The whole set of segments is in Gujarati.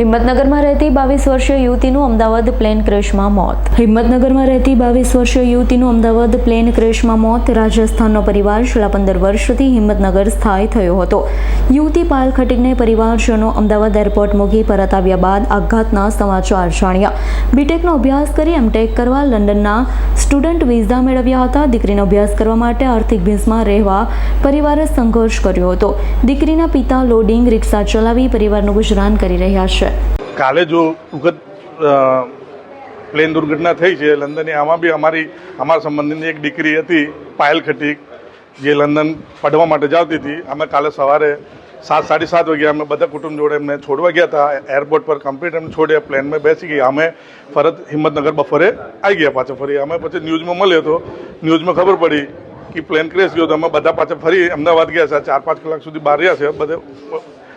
હિંમતનગરમાં રહેતી બાવીસ વર્ષીય યુવતીનું અમદાવાદ પ્લેન ક્રેશમાં મોત. હિંમતનગરમાં રહેતી બાવીસ વર્ષીય યુવતીનું અમદાવાદ પ્લેન ક્રેશમાં મોત. રાજસ્થાનનો પરિવાર છેલ્લા પંદર વર્ષથી હિંમતનગર સ્થાયી થયો હતો. યુવતી પાયલ ખટીકને પરિવારજનો અમદાવાદ એરપોર્ટ મૂકી પરત આવ્યા બાદ આઘાતના સમાચાર જાણ્યા. બીટેકનો અભ્યાસ કરી એમટેક કરવા લંડનના સ્ટુડન્ટ વિઝા મેળવ્યા હતા. દીકરીનો અભ્યાસ કરવા માટે આર્થિક ભીંસમાં રહેવા પરિવારે સંઘર્ષ કર્યો હતો. દીકરીના પિતા લોડિંગ રિક્ષા ચલાવી પરિવારનું ગુજરાન કરી રહ્યા છે. કાલે જો દુઃખદ પ્લેન દુર્ઘટના થઈ છે, લંડનની આમાં બી અમારી, અમારા સંબંધીની એક દીકરી હતી, પાયલ ખટીક, જે લંડન પડવા માટે જાવતી હતી. અમે કાલે સવારે સાત સાડી સાત વાગ્યા અમે બધા કુટુંબ જોડે એમને છોડવા ગયા હતા. એરપોર્ટ પર કમ્પ્લીટ એમને છોડ્યા પ્લેનમાં બેસી ગયા. અમે ફરત હિંમતનગર બફરે આવી ગયા પાછા ફરી. અમે પછી ન્યૂઝમાં મળ્યો તો ન્યૂઝમાં ખબર પડી કે પ્લેન ક્રેશ ગયો તો અમે બધા પાછા ફરી અમદાવાદ ગયા છે. ચાર પાંચ કલાક સુધી બહાર રહ્યા છે. બધે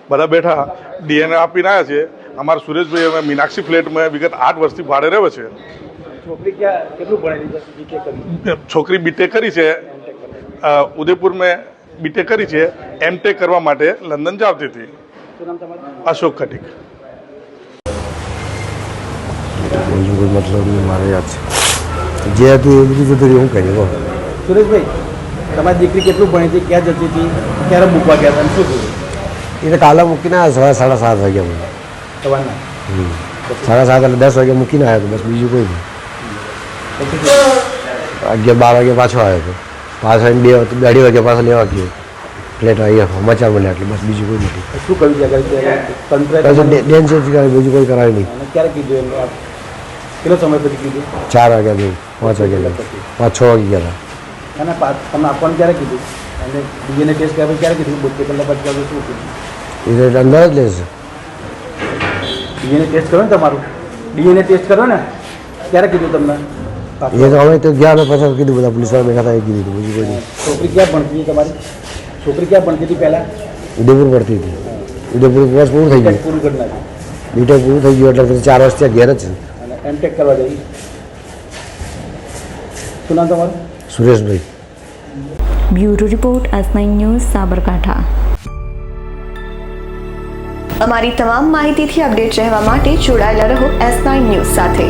બધા બેઠા. ડીએનએ આપીને આવ્યા છે. અમારા સુરેશભાઈ અમે મીનાક્ષી ફ્લેટમાં વિગત આઠ વર્ષથી ભાડે રહ્યો છે. છોકરી કેટલું છે? બીટેક કરી. છોકરી બીટેક કરી છે. ઉદયપુર ઉદયપુરમાં બીટેક કરી છે એમટેક કરવા માટે લંડન જાવતી હતી. અશોક ખટીક. બીજું કોઈ મતલબ નહીં મારે યાદ છે. જે હતું એ બધું જતું હું કહી સુરેશભાઈ તમારી દીકરી કેટલું ભણી હતી ક્યાં જતી હતી ક્યારે મૂકવા ગયા હતા શું થયું? એ તો કાલે મૂકીને આવ્યા સવારે સાડા સાત વાગ્યા મને. સવારના? સાડા સાત એટલે દસ વાગે મૂકીને આવ્યો તો બસ બીજું કોઈ નહીં. અગિયાર બાર વાગે પાછો આવ્યો હતો પાછો આવીને બે બે અઢી વાગે પાછો લેવા ગયો. પ્લેટ અહીંયા સમાચાર મળ્યા એટલે બસ બીજું કોઈ નથી. શું કહ્યું છે? આગળ કે તંત્રએ પછી તમને- ડે- ડેન્સ જ કરાય બીજું કોઈ કરાય નહીં. અને ક્યારે કીધું એમને? આપ કેટલો સમય પછી કીધું? ચાર વાગ્યા જેવું પાંચ વાગ્યા જેવું. પાંચ છ વાગે ગયા હતા. અને પા- તમને આપવાનું ક્યારે કીધું? અને ડીએનએ ટેસ્ટ કરવા ક્યારે કીધું? બોતેર કલાક પછી આપણે શું કીધું? એ તો અંદર જ લેશે. ડીએનએ ટેસ્ટ કરો ને તમારું. ડીએનએ ટેસ્ટ કરો ને. ક્યારે કીધું તમને? એ તો અમે તો ગયા ને પછી કીધું બધા પોલીસવાળા બેઠા હતા એ કીધું હતું, બીજું કોઈ નહીં છોકરી ક્યાં ભણતી હતી તમારી છોકરી ક્યાં ભણતી હતી પહેલાં ઉદયપુર પડતી હતી ઉદયપુર કોર્સ પૂરું થઈ ગયું પૂરું કરી નાખ્યું બીટેક પૂરું થઈ ગયું એટલે પછી ચાર વર્ષ ત્યાં ઘેર જ છે અને એમટેક કરવા જઈ શું નામ તમારું Sureshbhai bureau report S nine news Sabarkantha અમારી તમામ માહિતીથી અપડેટ રહેવા માટે જોડાયેલા રહો એસ નાઇન ન્યૂઝ સાથે